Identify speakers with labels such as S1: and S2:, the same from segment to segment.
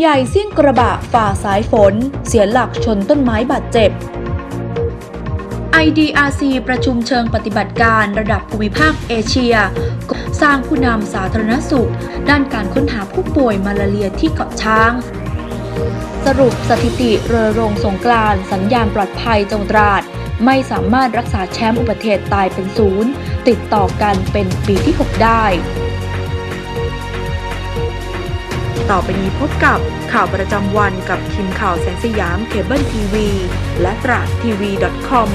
S1: ใหญ่เสี่ยงกระบะฝ่าสายฝน เสียหลักชนต้นไม้บาดเจ็บ IDRC ประชุมเชิงปฏิบัติการระดับภูมิภาคเอเชีย สร้างผู้นำสาธารณสุข ด้านการค้นหาผู้ป่วยมาลาเรียที่เกาะช้าง สรุปสถิติเรือรงสงกรานสัญญาณปลอดภัยจังหวัดตราด ไม่สามารถรักษาแชมป์อุบัติเหตุตายเป็นศูนย์ติดต่อกันเป็นปีที่ 6 ได้ ต่อไปนี้พบกับข่าวประจำวันกับทีมข่าวแสงสยามเคเบิลทีวีและตราทีวี .com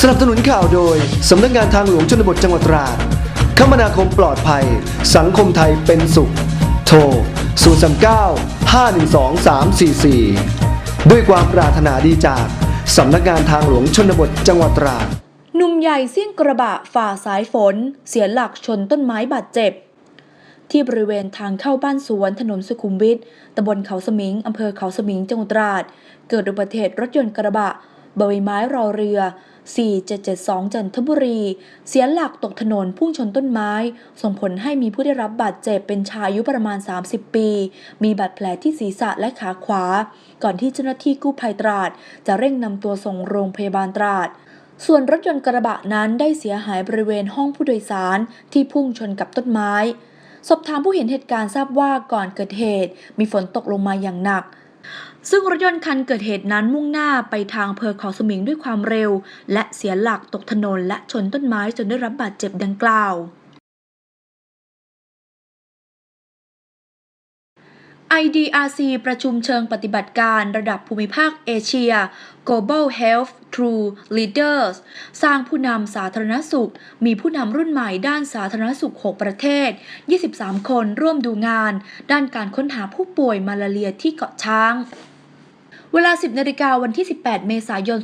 S2: สนับสนุนข่าวโดย สำนักงานทางหลวงชนบทจังหวัดตราด คมนาคมปลอดภัย สังคมไทยเป็นสุข โทร 039 512 344 ด้วยความปรารถนาดีจาก สำนักงานทางหลวงชนบทจังหวัดตราด
S1: ใหญ่เสี่ยงกระบะฝ่าสายฝน เสียหลักชนต้นไม้บาดเจ็บ ที่บริเวณทางเข้าบ้านสวนถนนสุขุมวิทตำบลเขาสมิงอำเภอเขาสมิงจังหวัดตราด เกิดอุบัติเหตุรถยนต์กระบะบใบไม้รอเรือ 4772 จันทบุรี เสียหลักตกถนนพุ่งชนต้นไม้ ส่งผลให้มีผู้ได้รับบาดเจ็บเป็นชายอายุประมาณ 30 ปี มีบาดแผลที่ศีรษะและขาขวา ก่อนที่เจ้าหน้าที่กู้ภัยตราด จะเร่งนำตัวส่งโรงพยาบาลตราด ส่วนรถยนต์กระบะนั้นได้เสียหายบริเวณห้องผู้โดยสารที่พุ่งชนกับต้นไม้ สอบถามผู้เห็นเหตุการณ์ทราบว่าก่อนเกิดเหตุ มีฝนตกลงมาอย่างหนัก ซึ่งรถยนต์คันเกิดเหตุนั้นมุ่งหน้าไปทางเพอเขาสมิงด้วยความเร็ว และเสียหลักตกถนนและชนต้นไม้จนได้รับบาดเจ็บดังกล่าว IDRC ประชุมเชิงปฏิบัติการระดับภูมิภาคเอเชีย Global Health True Leaders สร้างผู้นำสาธารณสุข มีผู้นำรุ่นใหม่ด้านสาธารณสุข 6 ประเทศ 23 คนร่วมดูงาน ด้านการค้นหาผู้ป่วยมาลาเรียที่เกาะช้างเวลา 10 นาฬิกาวันที่ 18 เมษายน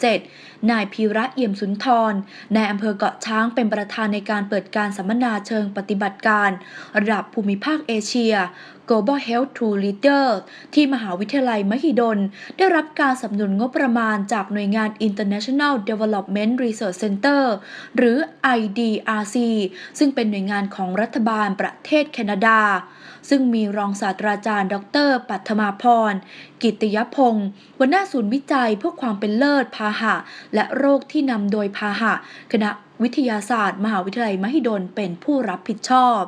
S1: 2557 นายพีระเอี่ยมสุนทร นายอำเภอเกาะช้างเป็นประธานในการเปิดการสัมมนาเชิงปฏิบัติการ ระดับภูมิภาคเอเชีย Global Health True Leader ที่มหาวิทยาลัยมหิดล ได้รับการสนับสนุนงบประมาณจากหน่วยงาน International Development Research Center หรือ IDRC ซึ่งเป็นหน่วยงานของรัฐบาลประเทศแคนาดา ซึ่งมีรองศาสตราจารย์ ดร ปัทมาพร กิตติยพงศ์หัวหน้าศูนย์วิจัยเพื่อความเป็นเลิศพาหะ และโรคที่นำโดยพาหะ คณะวิทยาศาสตร์ มหาวิทยาลัยมหิดลเป็นผู้รับผิดชอบ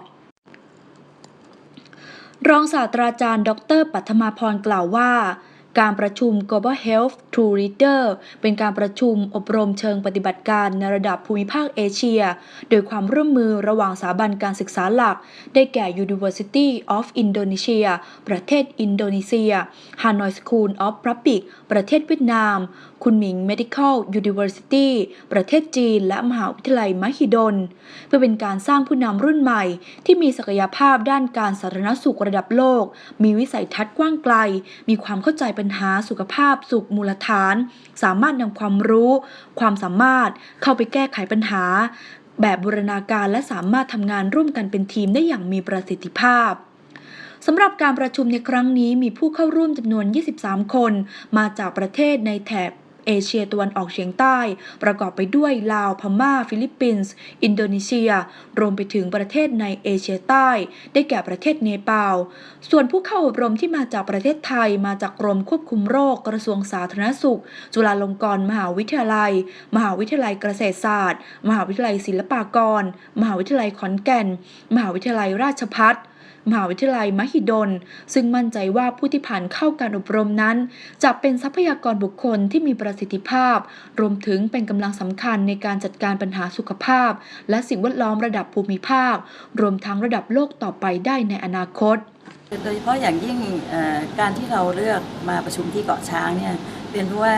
S1: รองศาสตราจารย์ ดร ปัทมาพรกล่าวว่า การประชุม Global Health True Leader เป็นการประชุมอบรมเชิงปฏิบัติการในระดับภูมิภาคเอเชีย โดยความร่วมมือระหว่างสถาบันการศึกษาหลัก ได้แก่ University of Indonesia ประเทศอินโดนีเซีย Hanoi School of Public ประเทศเวียดนาม คุณหมิง Medical University ประเทศจีน และมหาวิทยาลัยมหิดล เพื่อเป็นการสร้างผู้นำรุ่นใหม่ ที่มีศักยภาพด้านการสาธารณสุขระดับโลก มีวิสัยทัศน์กว้างไกล มีความเข้าใจปัญหาสุขภาพสุขมูลฐาน สามารถนำความรู้ ความสามารถเข้าไปแก้ไขปัญหา แบบบูรณาการและสามารถทำงานร่วมกันเป็นทีมได้อย่างมีประสิทธิภาพสำหรับการประชุมในครั้งนี้มีผู้เข้าร่วมจำนวน 23 คน มาจากประเทศในแถบ เอเชียตะวันออกเฉียงใต้ ประกอบไปด้วยลาว พม่า ฟิลิปปินส์ อินโดนีเซีย รวมไปถึงประเทศในเอเชียใต้ ได้แก่ประเทศเนปาล ส่วนผู้เข้าอบรมที่มาจากประเทศไทย มาจากกรมควบคุมโรคกระทรวงสาธารณสุข จุฬาลงกรณ์มหาวิทยาลัย มหาวิทยาลัยเกษตรศาสตร์ มหาวิทยาลัยศิลปากร มหาวิทยาลัยขอนแก่น มหาวิทยาลัยราชภัฏ มหาวิทยาลัยมหิดล ซึ่งมั่นใจว่าผู้ที่ผ่านเข้าการอบรมนั้น จะเป็นทรัพยากรบุคคลที่มีประสิทธิภาพ รวมถึงเป็นกำลังสำคัญในการจัดการปัญหาสุขภาพ และสิ่งแวดล้อมระดับภูมิภาค รวมทั้งระดับโลกต่อไปได้ในอนาคต
S3: โดยเฉพาะอย่างยิ่งการที่เราเลือกมาประชุมที่เกาะช้างเนี่ยเป็นเพราะว่า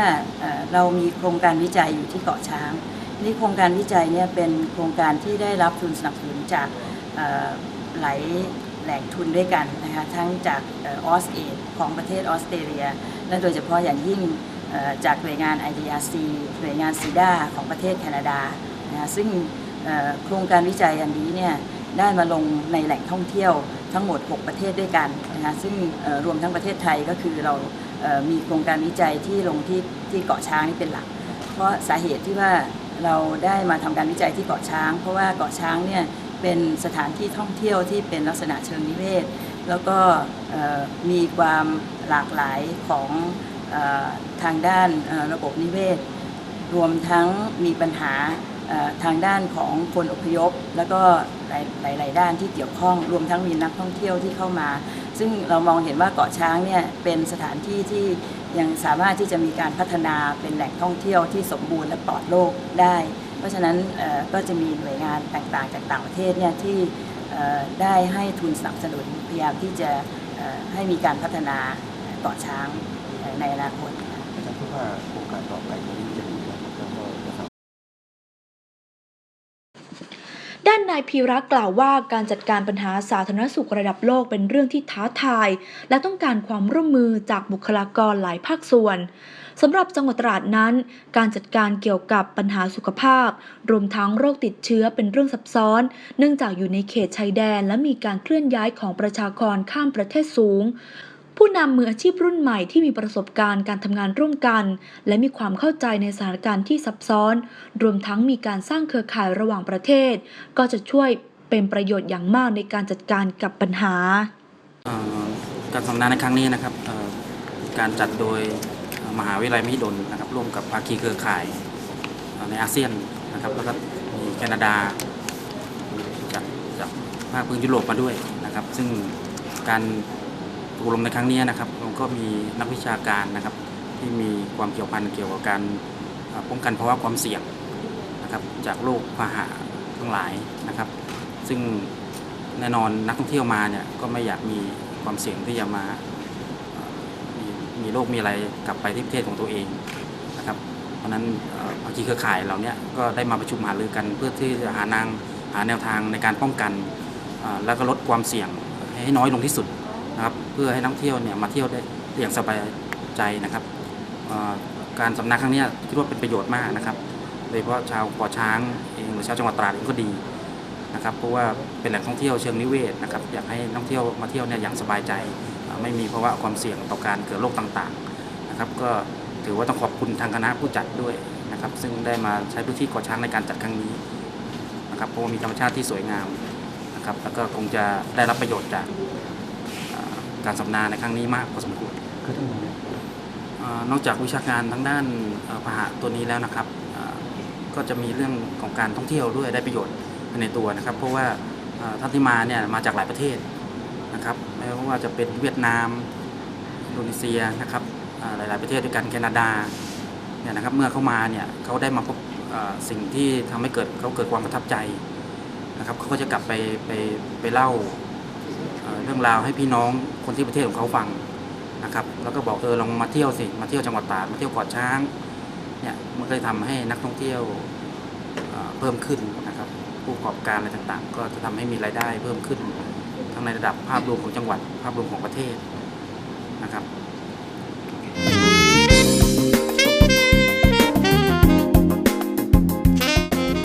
S3: เรามีโครงการวิจัยอยู่ที่เกาะช้าง นี่โครงการวิจัยเนี่ยเป็นโครงการที่ได้รับทุนสนับสนุนจากหลาย แหล่งทุนด้วยกันนะคะทั้งจากออสเอดของประเทศออสเตรเลีย และโดยเฉพาะอย่างยิ่งจากหน่วยงาน IDRC หน่วยงานซีดาของประเทศแคนาดานะคะซึ่งโครงการวิจัยอันนี้เนี่ยได้มาลงในแหล่งท่องเที่ยวทั้งหมด 6 ประเทศด้วยกันนะคะซึ่งรวมทั้งประเทศไทยก็คือเรามีโครงการวิจัยที่ลงที่ที่เกาะช้างนี่เป็นหลัก เพราะสาเหตุที่ว่าเราได้มาทำการวิจัยที่เกาะช้าง เพราะว่าเกาะช้างเนี่ย เป็นสถานที่ท่องเที่ยวที่เป็นลักษณะเชิงนิเวศ แล้วก็มีความหลากหลายของออทางด้านระบบนิเวศ รวมทั้งมีปัญหาทางด้านของคนอพยพ แล้วก็หลายหลาย ๆ ด้านที่เกี่ยวข้องรวมทั้งมีนักท่องเที่ยวที่เข้ามา ซึ่งเรามองเห็นว่าเกาะช้างเนี่ยเป็นสถานที่ที่ยังสามารถที่จะมีการพัฒนาเป็นแหล่งท่องเที่ยวที่สมบูรณ์และปลอดโรคได้ ราะฉะนั้นเอ่อก็จะมีหน่วยงานต่างๆ จากต่างประเทศเนี่ยที่เอ่อได้ให้ทุนสนับสนุนพยายามที่จะเอ่อให้มีการพัฒนาเกาะช้างเอ่อในอนาคต
S4: อาจารย์คิดว่าโครงการต่อไปตรงนี้จะมีอะไรแล้วก็จะสามารถ
S1: ด้านนายพีระกล่าวว่าการจัดการปัญหาสาธารณสุขระดับโลกเป็นเรื่องที่ท้าทาย และต้องการความร่วมมือจากบุคลากรหลายภาคส่วน สำหรับจังหวัดตราดนั้น การจัดการเกี่ยวกับปัญหาสุขภาพ รวมทั้งโรคติดเชื้อเป็นเรื่องซับซ้อน เนื่องจากอยู่ในเขตชายแดน และมีการเคลื่อนย้ายของประชากรข้ามประเทศสูงผู้นำมืออาชีพรุ่นใหม่ที่มีประสบการณ์การทำงานร่วมกัน และมีความเข้าใจในสถานการณ์ที่ซับซ้อน รวมทั้งมีการสร้างเครือข่ายระหว่างประเทศ ก็จะช่วยเป็นประโยชน์อย่างมากในการจัดการกับปัญหา
S5: การสัมมนาในครั้งนี้นะครับการจัดโดย มหาวิทยาลัยมหิดลนะครับร่วมกับภาคีเครือข่ายในอาเซียนนะครับแล้วก็มีแคนาดาจากจากภาคพื้นยุโรปมาด้วยนะครับ ซึ่งการอบรมในครั้งนี้นะครับก็มีนักวิชาการนะครับที่มีความเกี่ยวพันเกี่ยวกับการป้องกันภาวะความเสี่ยงนะครับจากโรคพาหะทั้งหลายนะครับ ซึ่งแน่นอนนักท่องเที่ยวมาเนี่ยก็ไม่อยากมีความเสี่ยงที่จะมา มีโรคมีอะไรกลับไปที่ประเทศของตัวเองนะครับ เพราะนั้นเอ่อภาคีเครือข่ายเราเนี่ยก็ได้มาประชุมหารือกัน เพื่อที่จะหานางหาแนวทางในการป้องกัน แล้วก็ลดความเสี่ยงให้น้อยลงที่สุดนะครับเพื่อให้นักเที่ยวเนี่ยมาเที่ยวได้อย่างสบายใจนะครับการสำนักครั้งนี้คิดว่าเป็นประโยชน์มากนะครับโดยเฉพาะชาวเกาะช้างเองหรือชาวจังหวัดตราดเองก็ดีนะครับเพราะว่าเป็นแหล่งท่องเที่ยวเชิงนิเวศนะครับอยากให้นักท่องเที่ยวมาเที่ยวเนี่ยอย่างสบายใจ ไม่มีภาวะความเสี่ยงต่อการเกิดโรคต่างๆนะครับ ก็ถือว่าต้องขอบคุณทางคณะผู้จัดด้วยนะครับ ซึ่งได้มาใช้พื้นที่เกาะช้างในการจัดครั้งนี้นะครับเพราะว่ามีธรรมชาติที่สวยงามนะครับแล้วก็คงจะได้รับประโยชน์จากอ่าการสัมมนาในครั้งนี้มากพอสมควร
S4: ก็ต้องมี
S5: เอ่อนอกจากวิชาการทางด้านเอ่อพาหะตัวนี้แล้วนะครับเอ่อก็จะมีเรื่องของการท่องเที่ยวด้วยได้ประโยชน์ไปในตัวนะครับ เพราะว่าเอ่อท่านที่มาเนี่ยมาจากหลายประเทศ นะครับไม่ว่าจะเป็นเวียดนามอินโดนีเซียนะครับหลาย ๆ ประเทศด้วยกันแคนาดาเนี่ยนะครับเมื่อเข้ามาเนี่ยเขาได้มาพบสิ่งที่ทำให้เกิดเขาเกิดความประทับใจนะครับเขาก็จะกลับไปไปไปเล่าเรื่องราวให้พี่น้องคนที่ประเทศของเขาฟังนะครับแล้วก็บอกเออลองมาเที่ยวสิมาเที่ยวจังหวัดตราดมาเที่ยวเกาะช้างเนี่ยมันก็เลยทำให้นักท่องเที่ยวเพิ่มขึ้นนะครับผู้ประกอบการอะไรต่างๆ ก็จะทำให้มีรายได้เพิ่มขึ้น ในระดับภาพรวมของจังหวัด ภาพรวมของประเทศนะครับ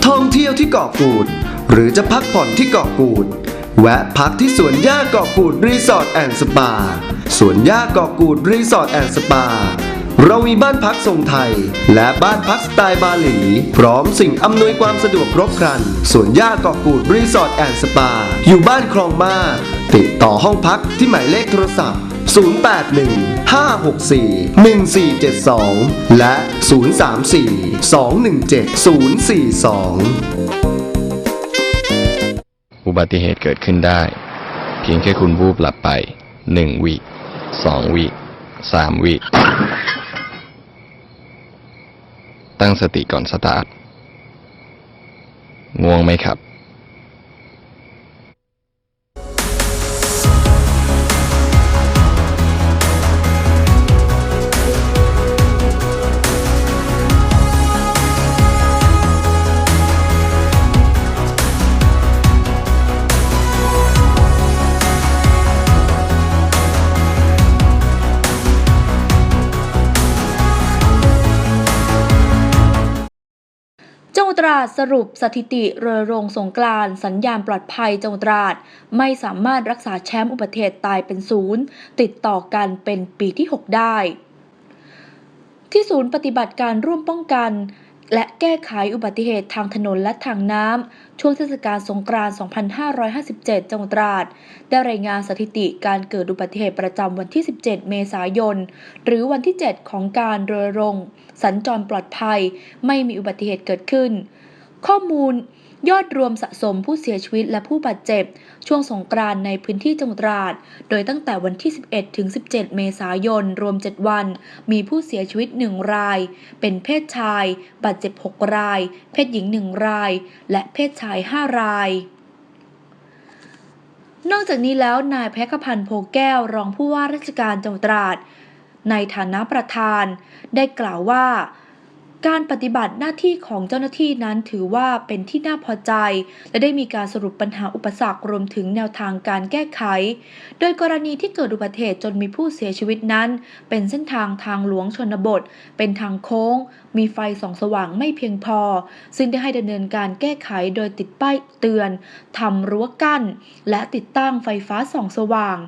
S2: ท่องเที่ยวที่เกาะกูด หรือจะพักผ่อนที่เกาะกูด แวะพักที่สวนหญ้าเกาะกูดรีสอร์ทแอนด์สปาสวนหญ้าเกาะกูดรีสอร์ทแอนด์สปา เรามีบ้านพักทรงไทย และบ้านพักสไตล์บาหลี พร้อมสิ่งอำนวยความสะดวกครบครันสวนหญ้าเกาะกูดรีสอร์ทแอนด์สปา อยู่บ้านคลองมาติดต่อห้องพักที่หมายเลขโทรศัพท์ 081 564 1472 และ 034 217 042
S6: อุบัติเหตุเกิดขึ้นได้ เพียงแค่คุณวูบหลับไปหนึ่งวิสองวิสามวิ ตั้งสติก่อนสตาร์ท ง่วงไหมครับ
S1: สรุปสถิติเรือรงสงกรานสัญญาณปลอดภัยจังหวัดตราด ไม่สามารถรักษาแชมป์อุบัติเหตุตายเป็นศูนย์ติดต่อกันเป็นปีที่ 6 ได้ ที่ศูนย์ปฏิบัติการร่วมป้องกัน และแก้ไขอุบัติเหตุทางถนนและทางน้ำช่วงเทศกาลสงกรานต์2557 จังหวัดตราด ได้รายงานสถิติการเกิดอุบัติเหตุประจำวันที่ 17 เมษายน หรือวันที่ 7 ของการเรณรงสัญจรปลอดภัยไม่มีอุบัติเหตุเกิดขึ้น ข้อมูลยอดรวมสะสมผู้เสียชีวิตและผู้บาดเจ็บ ช่วงสงกรานในพื้นที่จังหวัดตราด โดยตั้งแต่วันที่ 11 ถึง 17 เมษายน รวม 7 วัน มีผู้เสียชีวิต 1 ราย เป็นเพศชาย บาดเจ็บ 6 ราย เพศหญิง 1 ราย และเพศชาย 5 รายนอกจากนี้แล้วนายแพคพันธ์โพแก้วรองผู้ว่าราชการจังหวัดตราด ในฐานะประธาน ได้กล่าวว่า การปฏิบัติหน้าที่ของเจ้าหน้าที่นั้นถือว่าเป็นที่น่าพอใจ และได้มีการสรุปปัญหาอุปสรรครวมถึงแนวทางการแก้ไข โดยกรณีที่เกิดอุบัติเหตุจนมีผู้เสียชีวิตนั้น เป็นเส้นทางทางหลวงชนบท เป็นทางโค้ง มีไฟส่องสว่างไม่เพียงพอ ซึ่งได้ให้ดำเนินการแก้ไขโดยติดป้ายเตือนทำรั้วกั้น และติดตั้งไฟฟ้าส่องสว่าง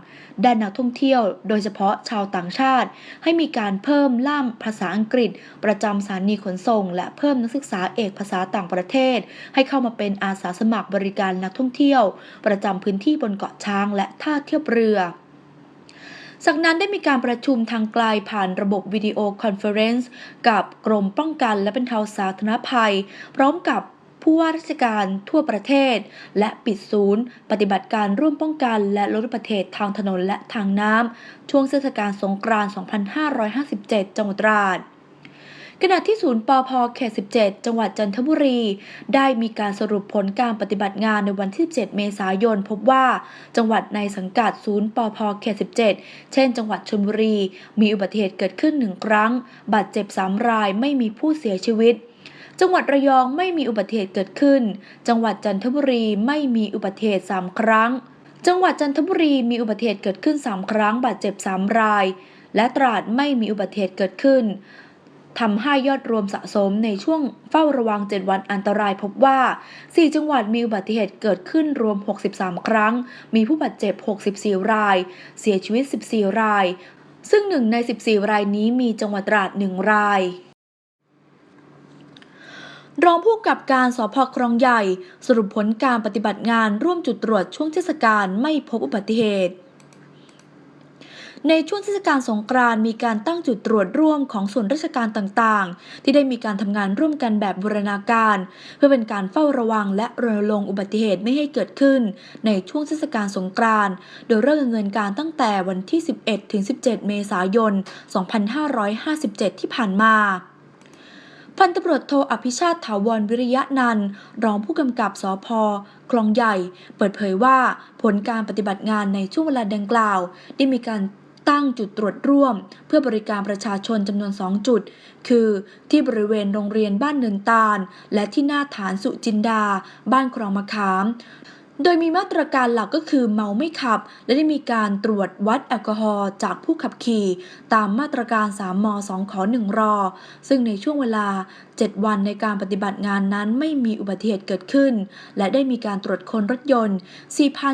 S1: ด้านนักท่องเที่ยว โดยเฉพาะชาวต่างชาติ ให้มีการเพิ่มล่ามภาษาอังกฤษ ประจำสถานีขนส่ง และเพิ่มนักศึกษาเอกภาษาต่างประเทศ ให้เข้ามาเป็นอาสาสมัครบริการนักท่องเที่ยว ประจำพื้นที่บนเกาะช้างและท่าเทียบเรือจากนั้นได้มีการประชุมทางไกลผ่านระบบวิดีโอคอนเฟอเรนซ์กับกรมป้องกันและบรรเทาสาธารณภัย พร้อมกับ ผู้ว่าราชการทั่วประเทศ และปิดศูนย์ ปฏิบัติการร่วมป้องกัน และลดอุบัติเหตุทางถนนและทางน้ำช่วงเทศกาลสงกรานต์ 2557 จังหวัดตราดขณะที่ศูนย์ปอพเขต 17 จังหวัดจันทบุรี ได้มีการสรุปผลการปฏิบัติงานในวันที่ 7 เมษายน พบว่า จังหวัดในสังกัดศูนย์ปอพเขต 17 เช่น จังหวัดชลบุรี มีอุบัติเหตุเกิดขึ้น 1 ครั้ง บาดเจ็บ 3 รายไม่มีผู้เสียชีวิต จังหวัดระยองไม่มีอุบัติเหตุเกิดขึ้น จังหวัดจันทบุรีไม่มีอุบัติเหตุ 3 ครั้ง จังหวัดจันทบุรีมีอุบัติเหตุเกิดขึ้น 3 ครั้ง บาดเจ็บ 3 ราย และตราดไม่มีอุบัติเหตุเกิดขึ้นทำให้ยอดรวมสะสมในช่วงเฝ้าระวัง 7 วันอันตรายพบว่า 4 จังหวัดมีอุบัติเหตุเกิดขึ้นรวม 63 ครั้ง มีผู้บาดเจ็บ 64 ราย เสียชีวิต 14 ราย ซึ่งหนึ่งใน 14 รายนี้มีจังหวัดตราด 1 ราย รองผู้กำกับการสพครองใหญ่ สรุปผลการปฏิบัติงานร่วมจุดตรวจช่วงเทศกาลไม่พบอุบัติเหตุ ในช่วงเทศกาลสงกรานต์มีการตั้งจุดตรวจร่วมของส่วนราชการต่างๆ ที่ได้มีการทำงานร่วมกันแบบบูรณาการ เพื่อเป็นการเฝ้าระวังและรณรงค์อุบัติเหตุไม่ให้เกิดขึ้น ในช่วงเทศกาลสงกรานต์โดยเริ่มดำเนินการตั้งแต่วันที่ 11-17 เมษายน 2557 ที่ผ่านมา พันตำรวจโทอภิชาติถาวรวิริยะนันรองผู้กำกับสพคลองใหญ่ เปิดเผยว่าผลการปฏิบัติงานในช่วงเวลาดังกล่าว ได้มีการตั้งจุดตรวจร่วม เพื่อบริการประชาชนจำนวน 2 จุด คือที่บริเวณโรงเรียนบ้านเนินตาล และที่หน้าฐานสุจินดา บ้านครองมะขาม โดยมีมาตรการหลักก็คือเมาไม่ขับ และได้มีการตรวจวัดแอลกอฮอล์จากผู้ขับขี่ ตามมาตรการ 3 ม 2 ขอ1รอ ซึ่งในช่วงเวลา 7 วันในการปฏิบัติงานนั้นไม่มีอุบัติเหตุเกิดขึ้น และได้มีการตรวจคนรถยนต์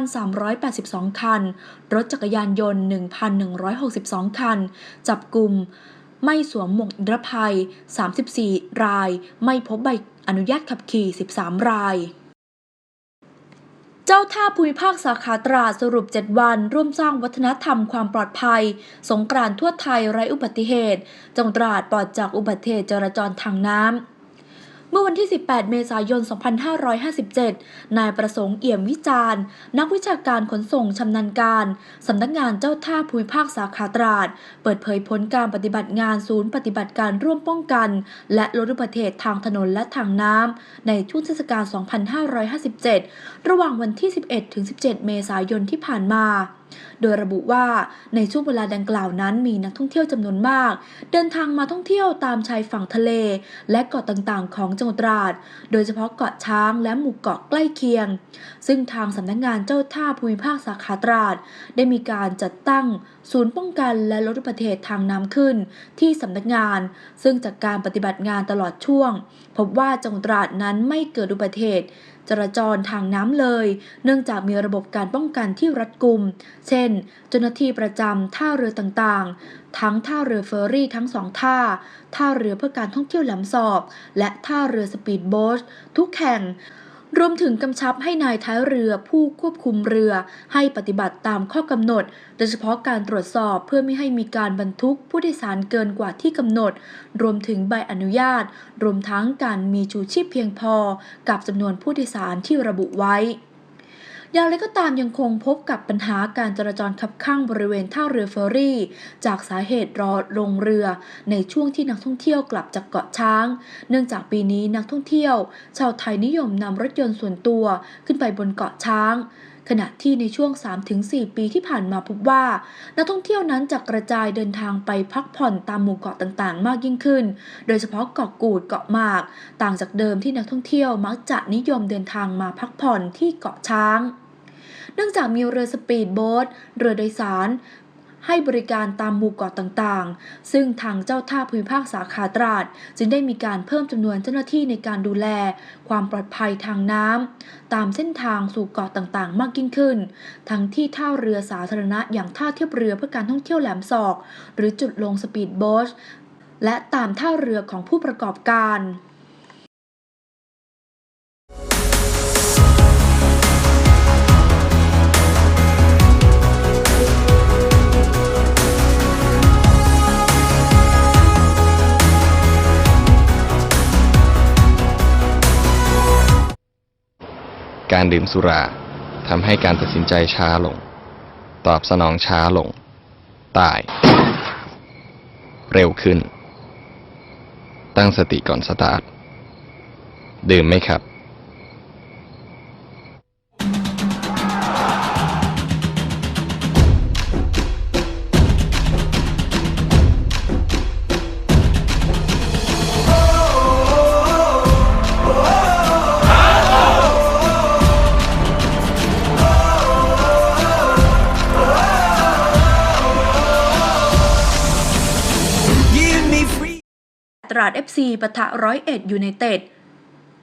S1: 4,382 คัน รถจักรยานยนต์ 1,162 คัน จับกลุ่มไม่สวมหมวกนิรภัย 34 ราย ไม่พบใบอนุญาตขับขี่ 13 ราย เจ้าท่าภูมิภาคสาขาตราสรุป 7 วัน ร่วมสร้างวัฒนธรรมความปลอดภัย สงกรานต์ทั่วไทยไร้อุบัติเหตุ จังหวัดตราดปลอดจากอุบัติเหตุจราจรทางน้ำ เมื่อวันที่ 18 เมษายน 2557 นายประสงค์เอี่ยมวิจารณ์ นักวิชาการขนส่งชำนาญการ สำนักงานเจ้าท่าภูมิภาคสาขาตราด เปิดเผยผลการปฏิบัติงานศูนย์ปฏิบัติการร่วมป้องกัน และลดอุบัติเหตุทางถนนและทางน้ำในช่วงเทศกาล 2557 ระหว่างวันที่ 11 ถึง 17 เมษายนที่ผ่านมา โดยระบุว่าในช่วงเวลาดังกล่าวนั้นมีนักท่องเที่ยวจำนวนมาก เดินทางมาท่องเที่ยวตามชายฝั่งทะเล และเกาะต่างๆ ของจังหวัดตราด โดยเฉพาะเกาะช้างและหมู่เกาะใกล้เคียง ซึ่งทางสำนักงานเจ้าท่าภูมิภาคสาขาตราด ได้มีการจัดตั้ง ศูนย์ป้องกันและลดอุบัติเหตุทางน้ำขึ้น ที่สำนักงาน ซึ่งจากการปฏิบัติงานตลอดช่วง พบว่าจังหวัดตราดนั้นไม่เกิดอุบัติเหตุ จราจรทางน้ำเลย เนื่องจากมีระบบการป้องกันที่รัดกุม เช่น เจ้าหน้าที่ประจำท่าเรือต่างๆ ทั้งท่าเรือเฟอร์รี่ทั้งสองท่า ท่าเรือเพื่อการท่องเที่ยวแหลมสอบ และท่าเรือสปีดโบ๊ททุกแห่ง รวมถึงกำชับให้นายท้ายเรือผู้ควบคุมเรือให้ปฏิบัติตามข้อกำหนด โดยเฉพาะการตรวจสอบเพื่อไม่ให้มีการบรรทุกผู้โดยสารเกินกว่าที่กำหนด รวมถึงใบอนุญาต รวมทั้งการมีชูชีพเพียงพอ กับจำนวนผู้โดยสารที่ระบุไว้ อย่างไรก็ตามยังคงพบกับปัญหาการจราจรขับข้างบริเวณท่าเรือเฟอร์รี่ จากสาเหตุรอลงเรือในช่วงที่นักท่องเที่ยวกลับจากเกาะช้าง เนื่องจากปีนี้นักท่องเที่ยว ชาวไทยนิยมนำรถยนต์ส่วนตัวขึ้นไปบนเกาะช้าง ขณะที่ในช่วง 3-4 ปีที่ผ่านมาพบว่า นักท่องเที่ยวนั้นจะกระจายเดินทางไปพักผ่อนตามหมู่เกาะต่างๆ มากยิ่งขึ้น โดยเฉพาะเกาะกูดเกาะหมาก ต่างจากเดิมที่นักท่องเที่ยวมักจะนิยมเดินทางมาพักผ่อนที่เกาะช้าง เนื่องจากมีเรือสปีดโบ๊ทเรือโดยสาร ให้บริการตามหมู่เกาะต่างๆ ซึ่งทางเจ้าท่าภูมิภาคสาขาตราด จึงได้มีการเพิ่มจำนวนเจ้าหน้าที่ในการดูแล ความปลอดภัยทางน้ำตามเส้นทางสู่เกาะต่างๆ มากยิ่งขึ้น ทั้งที่ท่าเรือสาธารณะอย่างท่าเทียบเรือเพื่อการท่องเที่ยวแหลมศอก หรือจุดลงสปีดโบ๊ทและตามท่าเรือของผู้ประกอบการ
S6: การดื่มสุราทำให้การตัดสินใจช้าลง ตอบสนองช้าลง ตาย เร็วขึ้น ตั้งสติก่อนสตาร์ท ดื่มไหมครับ
S1: ราด FC ปะทะร้อยเอ็ดยูไนเต็ด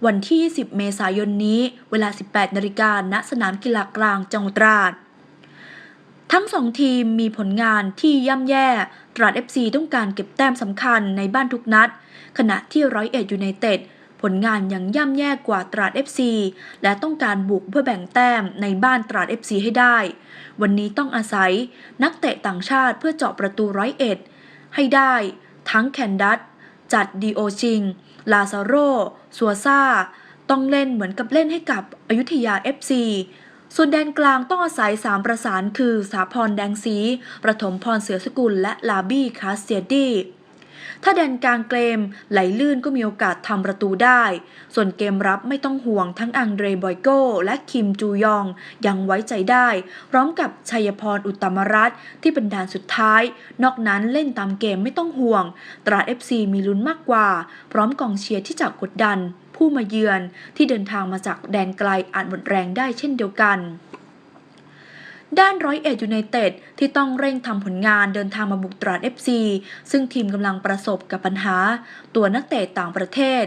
S1: วันที่ 10 เมษายนนี้ เวลา 18 นาฬิกาณสนามกีฬากลางจังหวัดตราด ทั้งสองทีมมีผลงานที่ย่ำแย่ ตราด FC ต้องการเก็บแต้มสำคัญในบ้านทุกนัด ขณะที่ร้อยเอ็ดยูไนเต็ดผลงานยังย่ำแย่กว่าตราด FC และต้องการบุกเพื่อแบ่งแต้มในบ้านตราด FC ให้ได้ วันนี้ต้องอาศัยนักเตะต่างชาติเพื่อเจาะประตูร้อยเอ็ดให้ได้ ทั้งแคนดัต จัดดีโอชิง ลาซาโรซัวซาต้องเล่นเหมือนกับเล่นให้กับอยุธยา FC ส่วนแดนกลางต้องอาศัยสามประสานคือสาพรแดงสี ประถมพรเสือสกุลและลาบี้คาสเซียดี ถ้าแดนกลางเกมไหลลื่นก็มีโอกาสทำประตูได้ ส่วนเกมรับไม่ต้องห่วงทั้งอังเดรบอยโกและคิมจูยองยังไว้ใจได้ พร้อมกับชัยพรอุตตมรัตน์ที่เป็นด่านสุดท้าย นอกนั้นเล่นตามเกมไม่ต้องห่วง ตราด FC มีลุ้นมากกว่า พร้อมกองเชียร์ที่จะกดดัน ผู้มาเยือนที่เดินทางมาจากแดนไกลอาจหมดแรงได้เช่นเดียวกัน ด้านร้อยเอ็ดยูไนเต็ดที่ต้องเร่งทำผลงานเดินทางมาบุกตราด FC ซึ่งทีมกำลังประสบกับปัญหา ตัวนักเตะต่างประเทศ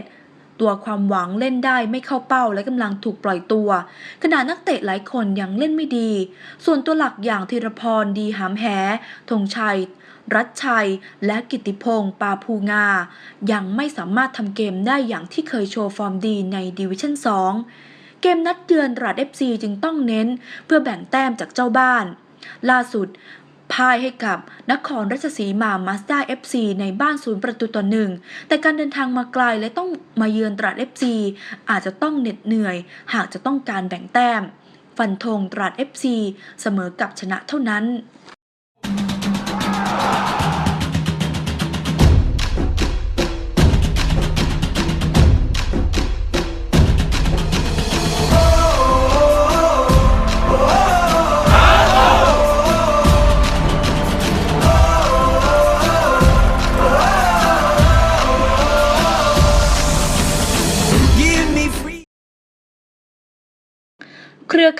S1: ตัวความหวังเล่นได้ไม่เข้าเป้าและกำลังถูกปล่อยตัว ขณะนักเตะหลายคนยังเล่นไม่ดี ส่วนตัวหลักอย่างธีรพรดีหามแหธงชัยรัชชัย และกิติพงศ์ปาภูงา ยังไม่สามารถทำเกมได้อย่างที่เคยโชว์ฟอร์มดีในดิวิชั่น 2 เกมนัดเยือนตราด FC จึงต้องเน้นเพื่อแบ่งแต้มจากเจ้าบ้าน ล่าสุดพ่ายให้กับนครราชสีมามาสด้า FC ในบ้านศูนย์ประตูต่อหนึ่ง แต่การเดินทางมาไกลและต้องมาเยือนตราด FC อาจจะต้องเหน็ดเหนื่อย หากจะต้องการแบ่งแต้ม ฟันธงตราด FC เสมอกับชนะเท่านั้น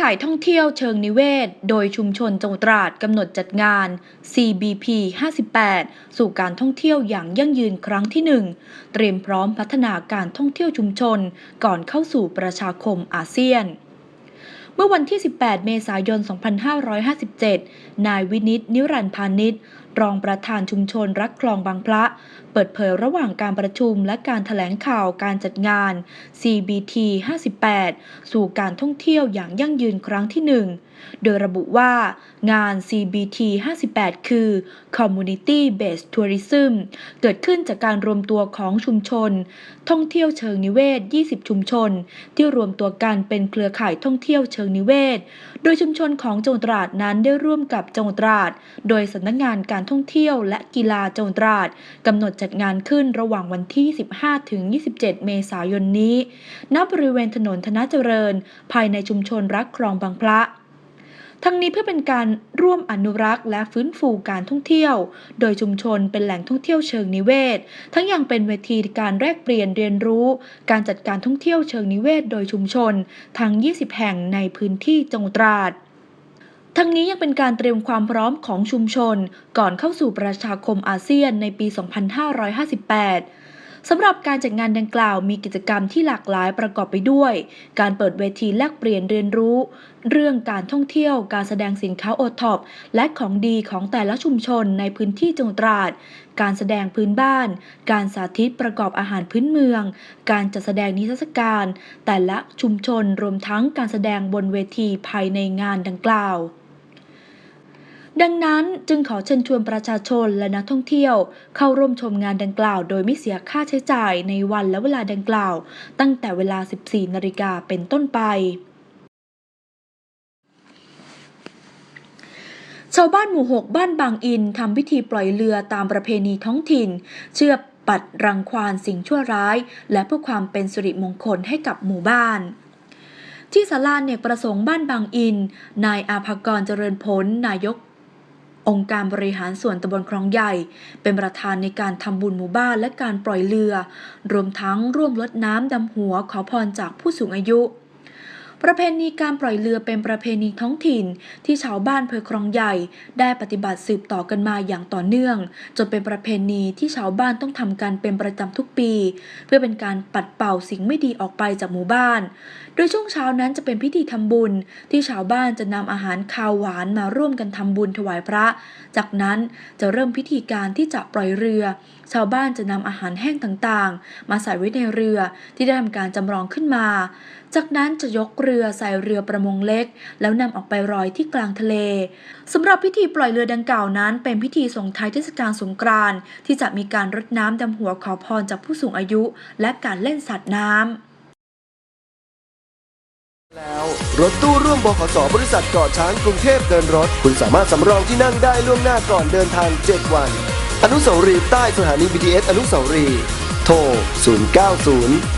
S1: ข่ายท่องเที่ยวเชิงนิเวศ โดยชุมชนจังหวัดตราดกำหนดจัดงาน CBP 58 สู่การท่องเที่ยวอย่างยั่งยืนครั้งที่ 1 เตรียมพร้อมพัฒนาการท่องเที่ยวชุมชน ก่อนเข้าสู่ประชาคมอาเซียนเมื่อวันที่ 18 เมษายน 2557 นายวินิต นิรันด์พานิช รองประธานชุมชนรักคลองบางพระ เปิดเผยระหว่างการประชุมและการถแถลงข่าวการจัดงาน CBT 58 สู่การท่องเที่ยวอย่างยั่งยืนครั้งที่ 1 โดยระบุว่างาน CBT 58 คือ Community Based Tourism เกิดขึ้นจากการรวมตัวของชุมชน ท่องเที่ยวเชิงนิเวศ 20 ชุมชน ที่รวมตัวกันเป็นเครือข่ายท่องเที่ยวเชิงนิเวศ โดยชุมชนของจังหวัดตราดนั้นได้ร่วมกับจังหวัดตราด โดยสำนักงานการท่องเที่ยวและกีฬาจังหวัดตราดกำหนดจัดงานขึ้นระหว่างวันที่ 15 ถึง 27 เมษายนนี้ ณ บริเวณถนนธนเจริญ ภายในชุมชนรักคลองบางพระ ทั้งนี้เพื่อเป็นการร่วมอนุรักษ์ และฟื้นฟูการท่องเที่ยว โดยชุมชนเป็นแหล่งท่องเที่ยวเชิงนิเวศ ทั้งยังเป็นเวทีการแลกเปลี่ยนเรียนรู้ การจัดการท่องเที่ยวเชิงนิเวศ โดยชุมชน ทั้ง 20 แห่งในพื้นที่จังหวัดตราดทั้งนี้ยังเป็นการเตรียมความพร้อมของชุมชน ก่อนเข้าสู่ประชาคมอาเซียนในปี 2558 สำหรับการจัดงานดังกล่าวมีกิจกรรมที่หลากหลายประกอบไปด้วย การเปิดเวทีแลกเปลี่ยนเรียนรู้ เรื่องการท่องเที่ยว การแสดงสินค้าโอท็อปและของดีของแต่ละชุมชนในพื้นที่จังหวัดตราด การแสดงพื้นบ้าน การสาธิตประกอบอาหารพื้นเมือง การจัดแสดงนิทรรศการ แต่ละชุมชนรวมทั้งการแสดงบนเวทีภายในงานดังกล่าว ดังนั้นจึงขอเชิญชวนประชาชนและนักท่องเที่ยว เข้าร่วมชมงานดังกล่าว โดยไม่เสียค่าใช้จ่ายในวันและเวลาดังกล่าว ตั้งแต่เวลา 14 นาฬิกาเป็นต้นไปชาวบ้านหมู่6บ้านบางอินทำพิธีปล่อยเรือตามประเพณีท้องถิ่น เชื่อปัดรังควานสิ่งชั่วร้าย และเพื่อความเป็นสิริมงคลให้กับหมู่บ้าน ที่ศาลาเนกประสงค์บ้านบางอิน นายอาภากรเจริญผล นายก องค์การบริหารส่วนตำบลคลองใหญ่ เป็นประธานในการทำบุญหมู่บ้านและการปล่อยเรือ รวมทั้งร่วมลดน้ำดำหัวขอพรจากผู้สูงอายุ ประเพณีการปล่อยเรือเป็นประเพณีท้องถิ่น ที่ชาวบ้านเพอคลองใหญ่ ได้ปฏิบัติสืบต่อกันมาอย่างต่อเนื่อง จนเป็นประเพณีที่ชาวบ้านต้องทำกันเป็นประจำทุกปี เพื่อเป็นการปัดเป่าสิ่งไม่ดีออกไปจากหมู่บ้าน โดยช่วงเช้านั้นจะเป็นพิธีทำบุญ ที่ชาวบ้านจะนำอาหารคาวหวานมาร่วมกันทำบุญถวายพระ จากนั้นจะเริ่มพิธีการที่จะปล่อยเรือ ชาวบ้านจะนำอาหารแห้งต่างๆ มาใส่ไว้ในเรือที่ได้ทำการจำลองขึ้นมา จากนั้นจะยกเรือใส่เรือประมงเล็ก แล้วนำออกไปลอยที่กลางทะเลสำหรับพิธีปล่อยเรือดังกล่าวนั้น เป็นพิธีส่งท้ายเทศกาลสงกรานต์ที่จะมีการรดน้ำดำหัวขอพรจากผู้สูงอายุ และการเล่นสัตว์น้ำ
S2: แล้วรถตู้ร่วมบขสบริษัทเกาะช้างกรุงเทพเดินรถ คุณสามารถสำรองที่นั่งได้ล่วงหน้าก่อนเดินทาง 7 วัน อนุสาวรีย์ใต้สถานี BTS อนุสาวรีย์โทร 090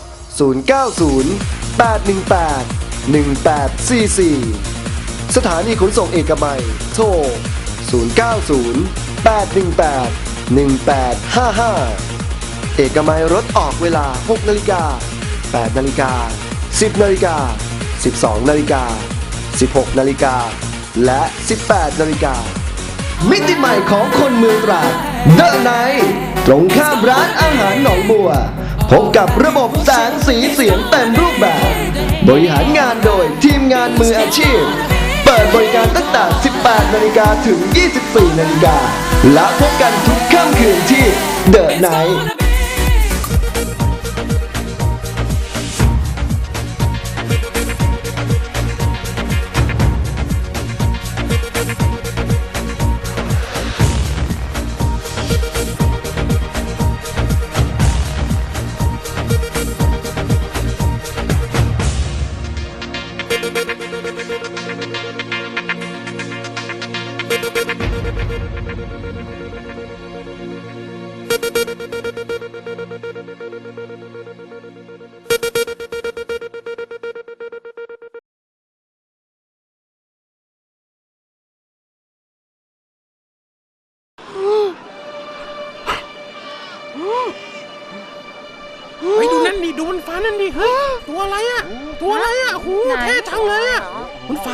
S2: 090 818 1844 สถานีขนส่งเอกมัย โทร 090 818 1855 เอกมัยรถออกเวลา 6 นาฬิกา 8 นาฬิกา 10 นาฬิกา 12 นาฬิกา 16 นาฬิกา และ 18 นาฬิกา มิติใหม่ของคนเมืองตราดเดอะไนตรงข้ามร้านอาหารหนองบัว พบกับระบบแสงสีเสียงเต็มรูปแบบ บริหารงานโดยทีมงานมืออาชีพ เปิดบริการตั้งแต่ 18 นาฬิกาถึง 24 นาฬิกา และพบกันทุกค่ำคืนที่เดอะไน
S7: ท์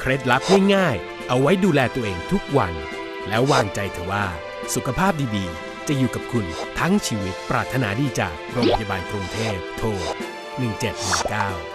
S7: เคล็ดลับง่ายๆ เอาไว้ดูแลตัวเองทุกวัน แล้ววางใจเถอะว่า สุขภาพดีๆ จะอยู่กับคุณทั้งชีวิตปรารถนาดีจากโรงพยาบาลกรุงเทพโทร1719